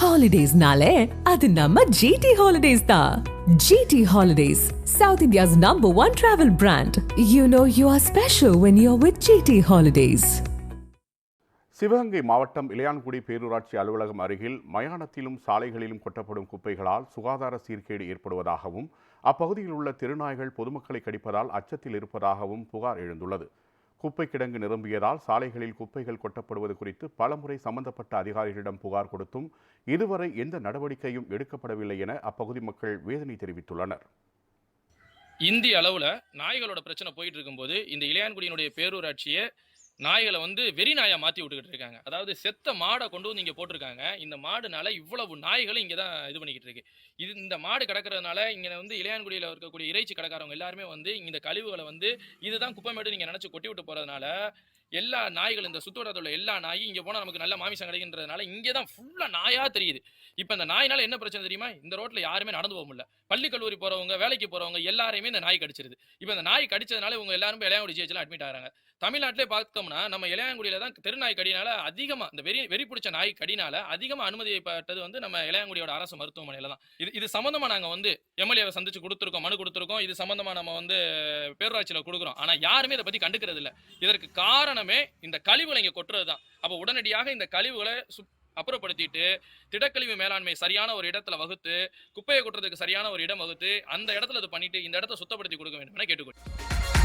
ஹாலிடேஸ்னாலே அது நம்ம ஜிடி ஹாலிடேஸ் தான் GT holidays South India's number one travel brand you know you are special when you are with GT holidays Sivaganga மாவட்டம் இளையான்குடி பேரூராட்சி அலுவலகம் அருகில் மயானத்திலும் சாலைகளிலும் கொட்டப்படும் குப்பைகளால் சுகாதார சீர்கேடு ஏற்படுவதாகவும் அப்பகுதியில் உள்ள திருநாய்கள் பொதுமக்களை கடிப்பதால் அச்சத்தில் இருப்பதாகவும் புகார் எழுந்துள்ளது. குப்பை கிடங்கு நிரம்பியதால் சாலைகளில் குப்பைகள் கொட்டப்படுவது குறித்து பலமுறை சம்பந்தப்பட்ட அதிகாரிகளிடம் புகார் கொடுத்தும் இதுவரை எந்த நடவடிக்கையும் எடுக்கப்படவில்லை என அப்பகுதி மக்கள் வேதனை தெரிவித்துள்ளனர். இந்திய அளவில் நாய்களோட பிரச்சனை போயிட்டு இருக்கும்போது இந்த இளையான்குடியினுடைய பேரூராட்சியை நாய்களை வந்து வெறி நாயா மாற்றி விட்டுக்கிட்டு இருக்காங்க. அதாவது செத்த மாடை கொண்டு வந்து இங்கே போட்டிருக்காங்க. இந்த மாடுனால இவ்வளவு நாய்களும் இங்கே தான் இது பண்ணிக்கிட்டு இருக்கு. இது இந்த மாடு கிடக்கிறதுனால இங்கே வந்து இளையான்குடியில் இருக்கக்கூடிய இறைச்சி கடைக்காரவங்க எல்லாருமே வந்து இந்த கழிவுகளை வந்து இதுதான் குப்பைமேடு நீங்கள் நினச்சி கொட்டி விட்டு போகிறதுனால எல்லா நாய்கள் இந்த சுத்தோட்டத்தில் உள்ள எல்லா நாயும் இங்கே போனால் நமக்கு நல்ல மாமிசம் கிடைக்கின்றதுனால இங்கே தான் ஃபுல்லாக நாயாக தெரியுது. இப்போ இந்த நாயினால என்ன பிரச்சனை தெரியுமா? இந்த ரோட்டில் யாருமே நடந்து போக முடியல. பள்ளி கல்லூரி போகிறவங்க வேலைக்கு போகிறவங்க எல்லாருமே இந்த நாய் கடிச்சிருது. இப்போ இந்த நாய் கடிச்சதுனால இவங்க எல்லாரும் இளையாங்குடி ஜிஹெச்சில் அட்மிட் ஆகிறாங்க. தமிழ்நாட்டிலே பார்த்தோம்னா நம்ம இளையாங்குடியில் தான் தெருநாய் கடினால அதிகமாக இந்த வெறி வெறி பிடிச்ச நாய் கடினால அதிகமாக அனுமதிப்பட்டது வந்து நம்ம இளையாங்குடியோட அரசு மருத்துவமனையில் தான். இது இது சம்மந்தமாக நாங்கள் வந்து எம்எல்ஏவை சந்திச்சு கொடுத்துருக்கோம் மனு கொடுத்துருக்கோம். இது சம்மந்தமாக நம்ம வந்து பேரூராட்சியில் கொடுக்குறோம். ஆனால் யாருமே இதை பற்றி கண்டுக்கிறது இல்லை இதற்கு காரணம் இந்த கழிவுகளை இங்கே கொட்டுறது தான் அப்போ உடனடியாக இந்த கழிவுகளை சுப் அப்புறப்படுத்திட்டு திடக்கழிவு மேலாண்மை சரியான ஒரு இடத்துல வகுத்து குப்பையை கொட்டுறதுக்கு சரியான ஒரு இடம் வகுத்து அந்த இடத்துல அது பண்ணிட்டு இந்த இடத்த சுத்தப்படுத்தி கொடுக்க வேண்டும் என கேட்டுக்கொள்கிறேன்